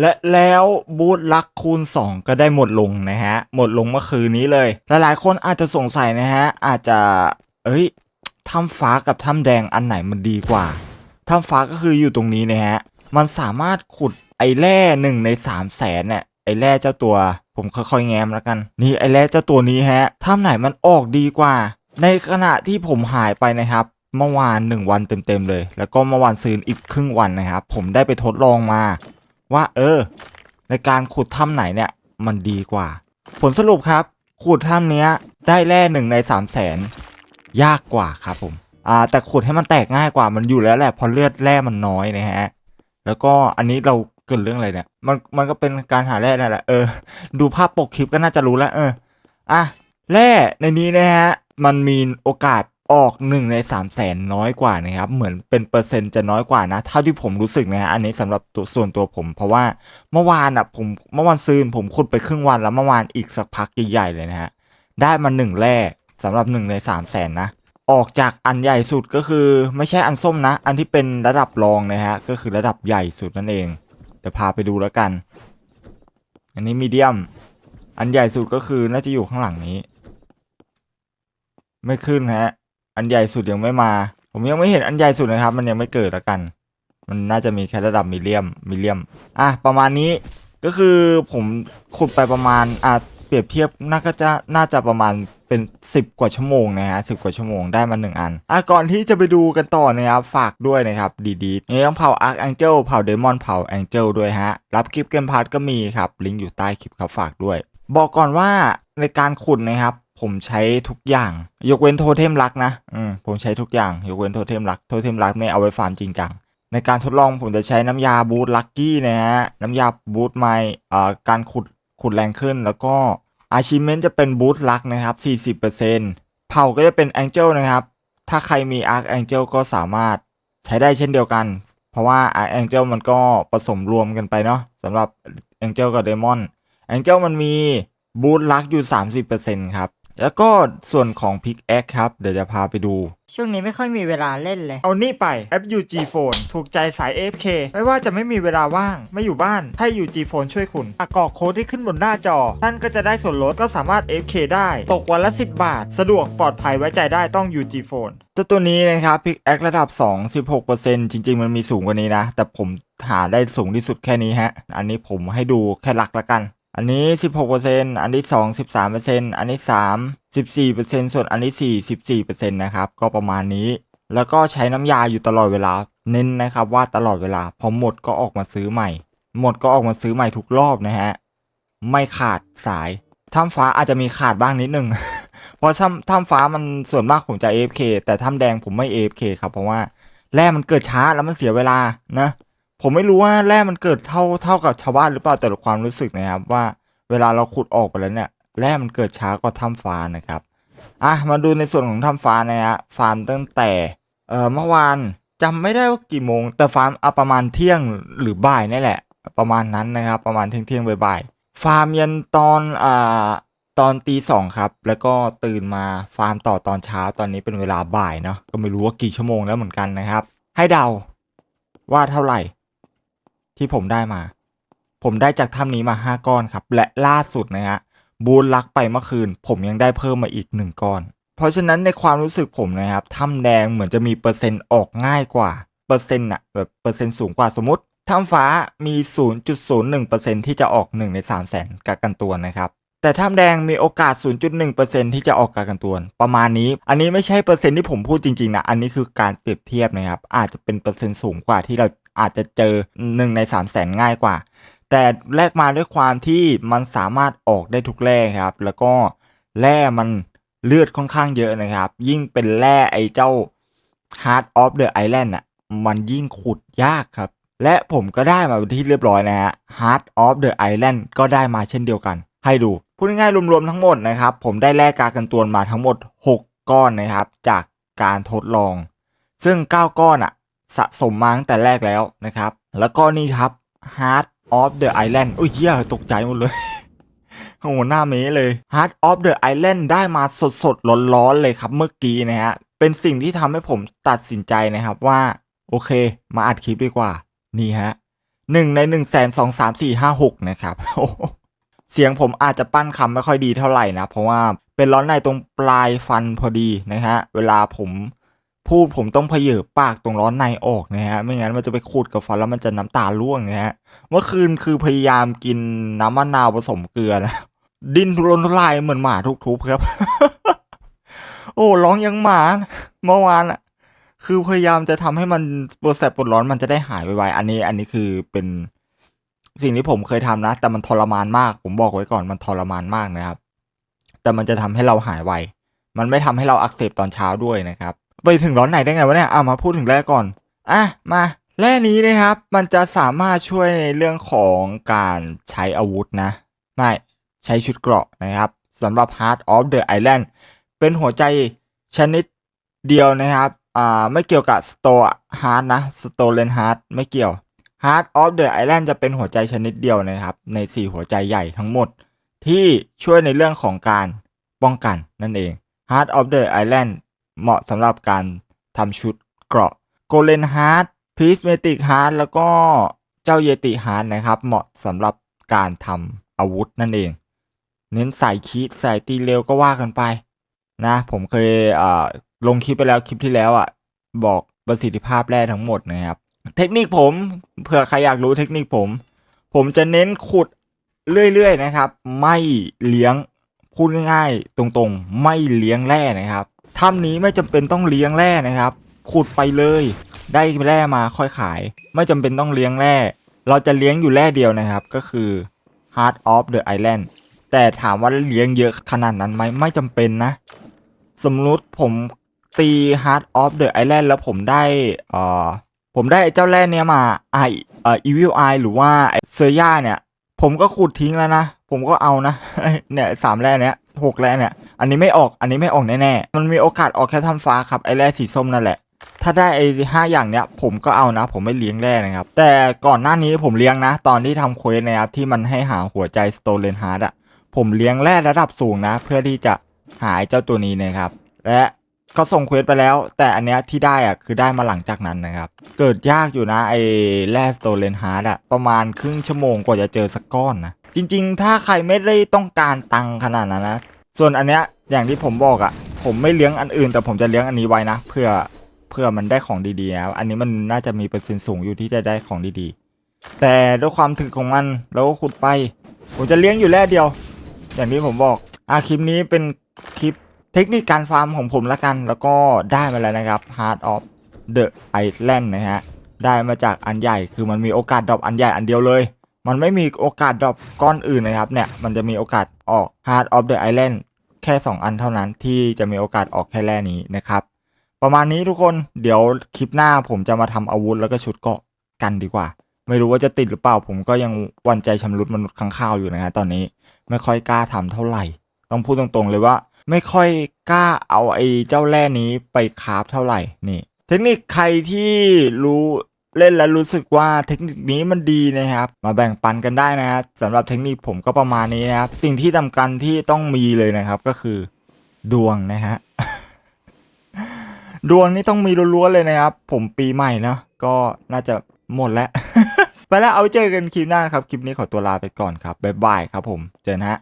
และแล้วบูธลักคูณ 2 ก็ได้หมดลงนะฮะ หมดลงเมื่อคืนนี้เลย หลายๆคนอาจจะสงสัยนะฮะ อาจจะ เอ้ยถ้ำฟ้ากับถ้ำแดงอันไหนมันดีกว่าถ้ำฟ้าก็คืออยู่ตรงนี้นะฮะ มันสามารถขุดไอแร่หนึ่งในสามแสนเนี่ยไอแร่เจ้าตัวผมค่อยๆแง้มแล้วกัน นี่ไอแร่เจ้าตัวนี้ฮะถ้ำไหนมันออกดีกว่า ในขณะที่ผมหายไปนะครับเมื่อวานหนึ่งวันเต็มๆเลย แล้วก็เมื่อวานซืนอีกครึ่งวันนะครับผมได้ไปทดลองมา ว่าเออ ในการขุดถ้ำไหนเนี่ยมันดีกว่า ผลสรุปครับ ขุดถ้ำเนี้ยได้แร่หนึ่งในสามแสนยากกว่าครับผมอ่าแต่ขุดให้มันแตกง่ายกว่ามันอยู่แล้วแหละพราะเลือดแร่มันน้อยนะฮะแล้วก็อันนี้เราเกิดเรื่องอะไรเนี่ย มันมันก็เป็นการหาแร่นั่นแหละเออดูภาพปกคลิปก็น่าจะรู้แล้ว เอออะแร่ในนี้นะฮะมันมีโอกาส ออกหนึ่งในสามแสนน้อยกว่านะครับ เหมือนเป็นเปอร์เซ็นต์จะน้อยกว่านะ เท่าที่ผมรู้สึกนะฮะอันนี้สำหรับตัวส่วนตัวผม เพราะว่าเมื่อวานอะผมเมื่อวานซืนผมขุดไปครึ่งวันแล้วเมื่อวานอีกสักพักใหญ่ๆเลยนะฮะได้มาหนึ่งแร่สำหรับหนึ่งในสามแสนนะ ออกจากอันใหญ่สุดก็คือไม่ใช่อันส้มนะ อันที่เป็นระดับรองนะฮะก็คือระดับใหญ่สุดนั่นเองเดี๋ยวพาไปดูแล้วกัน อันนี้มีเดียม อันใหญ่สุดก็คือน่าจะอยู่ข้างหลังนี้ ไม่ขึ้นฮะ อันใหญ่สุดยังไม่มา ผมยังไม่เห็นอันใหญ่สุดนะครับ มันยังไม่เกิดแล้วกัน มันน่าจะมีแค่ระดับมีเดียมมีเดียม อะประมาณนี้ก็คือผมขุดไปประมาณอะเปรียบเทียบน่าก็จะน่าจะประมาณเป็น 10 กว่าชั่วโมงนะฮะสิกว่าชั่วโมงได้มาหนึ่งอันอะก่อนที่จะไปดูกันต่อนะครับฝากด้วยนะครับดีๆนี่ต้องเผาอาร์คแองเจิลเผาเดมอนเผาแองเจิลด้วยฮะรับคลิปเกมพาร์ทก็มีครับลิงก์อยู่ใต้คลิปครับฝากด้วย บอกก่อนว่าในการขุดนะครับ ผมใช้ทุกอย่าง ยกเว้นโทเทมรักนะอืมผมใช้ทุกอย่าง ยกเว้นโทเทมรักโทเทมรักไม่เอาไว้ฟาร์มจริงจังในการทดลองผมจะใช้น้ำยาบูทลักกี้นะฮะน้ำยาบูทไมเอ่อการขุดขุดแรงขึ้น แล้วก็อาชิเมนจะเป็นบูทลักนะครับ 40%เผ่าก็จะเป็นแองเจิลนะครับ ถ้าใครมีอาร์คแองเจิลก็สามารถใช้ได้เช่นเดียวกัน เพราะว่าอาร์คแองเจิลมันก็ผสมรวมกันไปเนาะสำหรับแองเจิลกับเดมอนแองเจิลมันมีบูทลักอยู่ 30%ครับ แล้วก็ส่วนของพิกแอคครับ เดี๋ยวจะพาไปดู ช่วงนี้ไม่ค่อยมีเวลาเล่นเลย เอานี่ไปแอป UG Phone ถูกใจสาย AFK ไม่ว่าจะไม่มีเวลาว่าง ไม่อยู่บ้าน ให้ UG Phone ช่วยคุณอะกรอกโค้ดที่ขึ้นบนหน้าจอ ท่านก็จะได้ส่วนลดก็สามารถ AFK ได้ ตกวันละ 10 บาท สะดวกปลอดภัยไว้ใจได้ต้อง UG Phone เจ้าตัวนี้นะครับพิกแอคระดับ 2 16%จริง ๆ มันมีสูงกว่านี้นะ แต่ผมหาได้สูงที่สุดแค่นี้ฮะ อันนี้ผมให้ดูแค่หลักละกัน อันนี้ 16%อันที่2 13%อันที่3 14%ส่วนอันที่4 14%นะครับ ก็ประมาณนี้ แล้วก็ใช้น้ำยาอยู่ตลอดเวลา เน้นนะครับว่าตลอดเวลา พอหมดก็ออกมาซื้อใหม่ หมดก็ออกมาซื้อใหม่ทุกรอบนะฮะ ไม่ขาดสายถ้ำฟ้าอาจจะมีขาดบ้างนิดนึง เพราะถ้ำถ้ำฟ้ามันส่วนมากผมจะ AFK แต่ถ้ำแดงผมไม่ AFK ครับ เพราะว่าแร่มันเกิดช้าแล้วมันเสียเวลานะ ผมไม่รู้ว่าแร่มันเกิดเท่าเท่ากับชาวบ้านหรือเปล่าแต่ความรู้สึกนะครับว่า เวลาเราขุดออกไปแล้วเนี่ยแร่มันเกิดช้ากว่าถ้ำฟ้านะครับอะมาดูในส่วนของถ้ำฟ้านะฮะฟาร์มตั้งแต่เอ่อเมื่อวานจำไม่ได้ว่ากี่โมง แต่ฟาร์มเอาประมาณเที่ยงหรือบ่ายนี่แหละ ประมาณนั้นนะครับ ประมาณเที่ยงเที่ยงบ่ายฟาร์มยันตอนอ่าตอนตีสองครับ แล้วก็ตื่นมาฟาร์มต่อตอนเช้าตอนนี้เป็นเวลาบ่ายเนาะก็ไม่รู้ว่ากี่ชั่วโมงแล้วเหมือนกันนะครับ ให้เดาว่าเท่าไหร่ ที่ผมได้มา ผมได้จากถ้ำนี้มา 5 ก้อนครับ และล่าสุดนะฮะบูนลักไปเมื่อคืน ผมยังได้เพิ่มมาอีก 1 ก้อน เพราะฉะนั้นในความรู้สึกผมนะครับถ้ำแดงเหมือนจะมีเปอร์เซ็นต์ออกง่ายกว่าเปอร์เซ็นต์อะแบบเปอร์เซ็นต์สูงกว่าสมมติถ้ำฟ้ามี 0.01%ที่จะออก 1 ใน 3 0 0แสนกักกันตัวนะครับแต่ถ้ำแดงมีโอกาส 0.1%ที่จะออกกักกันตัวประมาณนี้ อันนี้ไม่ใช่เปอร์เซ็นต์ที่ผมพูดจริงๆนะ อันนี้คือการเปรียบเทียบนะครับ อาจจะเป็นเปอร์เซ็นต์สูงกว่าที่เรา อาจจะเจอ 1 ใน 3 0 0แสนง่ายกว่า แต่แลกมาด้วยความที่มันสามารถออกได้ทุกแร่ครับ แล้วก็แร่มันเลือดค่อนข้างเยอะนะครับ ยิ่งเป็นแร่ไอ้เจ้า Heart of the Island อะมันยิ่งขุดยากครับ และผมก็ได้มาเป็นที่เรียบร้อยนะฮะ Heart of the Island ก็ได้มาเช่นเดียวกัน ให้ดู พูดง่ายๆรวมๆทั้งหมดนะครับ ผมได้แลกกากันตัวมาทั้งหมด 6 ก้อนนะครับ จากการทดลอง ซึ่ง 9 ก้อนอะ สะสมมาตั้งแต่แรกแล้วนะครับ แล้วก็นี่ครับ Heart of the Island อุ้ยเหี้ยตกใจหมดเลยโอ้โหหน้าเมเลย Heart of the Island ได้มาสดสดๆร้อนๆเลยครับเมื่อกี้นะฮะ เป็นสิ่งที่ทำให้ผมตัดสินใจนะครับว่า โอเค มาอัดคลิปดีกว่า นี่ฮะหนึ่งในหนึ่งแสนสองสามสี่ห้าหกนะครับ เสียงผมอาจจะปั้นคำไม่ค่อยดีเท่าไหร่นะ เพราะว่าเป็นร้อนในตรงปลายฟันพอดีนะฮะ เวลาผม พูดผมต้องเพเยอปากตรงร้อนในออกนะฮะ ไม่งั้นมันจะไปขูดกับฟันแล้วมันจะน้ำตาร่วงนะฮะ เมื่อคืนคือพยายามกินน้ำมะนาวผสมเกลือนะดิ้นทุรนทุรายเหมือนหมาทุกทุบครับ โอ้ร้องยังหมาเมื่อวานอะคือพยายามจะทำให้มันปวดแสบปวดร้อนมันจะได้หายไวๆอันนี้ อันนี้คือเป็นสิ่งที่ผมเคยทำนะ แต่มันทรมานมาก ผมบอกไว้ก่อนมันทรมานมากนะครับ แต่มันจะทำให้เราหายไว มันไม่ทำให้เราอักเสบตอนเช้าด้วยนะครับ ไปถึงร้อนไหนได้ไงวะเนี่ยเอะมาพูดถึงแร่ก่อนอะมาแร่นี้นะครับ มันจะสามารถช่วยในเรื่องของการใช้อาวุธนะ ไม่ใช้ชุดเกราะนะครับสำหรับ Heart of the Island เป็นหัวใจชนิดเดียวนะครับอ่าไม่เกี่ยวกับ Store Heart นะ Stolen Heart ไม่เกี่ยว Heart of the Island จะเป็นหัวใจชนิดเดียวนะครับ ใน 4 หัวใจใหญ่ทั้งหมด ที่ช่วยในเรื่องของการป้องกันนั่นเอง Heart of the Island เหมาะสำหรับการทำชุดเกราะ Golden Heart Prismatic Heart แล้วก็เจ้าเยติ Heart นะครับ เหมาะสำหรับการทำอาวุธนั่นเอง เน้นใส่คีดใส่ตีเร็วก็ว่ากันไปนะ ผมเคยลงคลิปไปแล้วคลิปที่แล้วอะบอกประสิทธิภาพแร่ทั้งหมดนะครับ เทคนิคผมเผื่อใครอยากรู้เทคนิคผม ผมจะเน้นขุดเรื่อยๆนะครับ ไม่เลี้ยงพูดง่ายๆ ตรงๆ ไม่เลี้ยงแร่นะครับ ถ้ำนี้ไม่จำเป็นต้องเลี้ยงแร่นะครับ ขุดไปเลย ได้แร่มาค่อยขาย ไม่จำเป็นต้องเลี้ยงแร่ เราจะเลี้ยงอยู่แร่เดียวนะครับ ก็คือ Heart of the Island แต่ถามว่าเลี้ยงเยอะขนาดนั้นไหมไม่จำเป็นนะ สมมติผมตี Heart of the Island แล้วผมได้เอ่อผมได้เจ้าแร่เนี้ยมาไอเอ่อ Evil Eye หรือว่าเซอร์ย่าเนี่ย ผมก็ขุดทิ้งแล้วนะ ผมก็เอานะเนี่ยสามแร่เนี้ยหกแร่เนี่ย อันนี้ไม่ออกอันนี้ไม่ออกแน่ๆมันมีโอกาสออกแค่ถ้ำฟ้าครับไอแร่สีส้มนั่นแหละ ถ้าได้ไอ้ห้าอย่างเนี้ยผมก็เอานะ ผมไม่เลี้ยงแร่นะครับ แต่ก่อนหน้านี้ผมเลี้ยงนะ ตอนที่ทำเควสนะครับที่มันให้หาหัวใจ Stolen Heart อะผมเลี้ยงแร่ระดับสูงนะ เพื่อที่จะหาไอ้เจ้าตัวนี้นะครับ และก็ส่งเควสไปแล้ว แต่อันเนี้ยที่ได้อะคือได้มาหลังจากนั้นนะครับ เกิดยากอยู่นะไอ้แร่ Stolen Heart อะประมาณครึ่งชั่วโมงกว่าจะเจอสักก้อนนะจริงๆ ถ้าใครไม่ได้ต้องการตังขนาดนั้นนะ ส่วนอันเนี้ยอย่างที่ผมบอกอะ่ะ ผมไม่เลี้ยงอันอื่น แต่ผมจะเลี้ยงอันนี้ไว้นะเพื่อเพื่อมันได้ของดีๆนะอันนี้มันน่าจะมีเปอร์เซ็นต์สูงอยู่ที่จะได้ของดีๆ แต่ด้วยความถึกของมันแล้วก็ขุดไป ผมจะเลี้ยงอยู่แร่เดียว อย่างที่ผมบอกอาคลิปนี้เป็นคลิปเทคนิคการฟาร์มของผมละกัน แล้วก็ได้มาแล้วนะครับ Heart of the Island นะฮะได้มาจากอันใหญ่คือมันมีโอกาสดรอปอันใหญ่อันเดียวเลย มันไม่มีโอกาสดรอปก้อนอื่นนะครับเนี่ยมันจะมีโอกาสออก Heart of the Island แค่ 2 อันเท่านั้นที่จะมีโอกาสออกแค่แร่นี้นะครับ ประมาณนี้ทุกคนเดี๋ยวคลิปหน้าผมจะมาทำอาวุธแล้วก็ชุดเกาะกันดีกว่า ไม่รู้ว่าจะติดหรือเปล่า ผมก็ยังวันใจชำรุดมนุษย์ข้างข้าวอยู่นะฮะตอนนี้ไม่ค่อยกล้าทำเท่าไหร่ ต้องพูดตรงๆเลยว่า ไม่ค่อยกล้าเอาไอ้เจ้าแร่นี้ไปคราฟเท่าไหร่นี่ เทคนิคใครที่รู้ เล่นแล้วรู้สึกว่าเทคนิคนี้มันดีนะครับ มาแบ่งปันกันได้นะครับสำหรับเทคนิคผมก็ประมาณนี้นะครับ สิ่งที่สำคัญที่ต้องมีเลยนะครับก็คือดวงนะฮะดวงนี่ต้องมีล้วนๆเลยนะครับ ผมปีใหม่เนาะก็น่าจะหมดแล้ว ไปแล้วเอาเจอกันคลิปหน้าครับ คลิปนี้ขอตัวลาไปก่อนครับบ๊ายบายครับผมเจอกันฮะ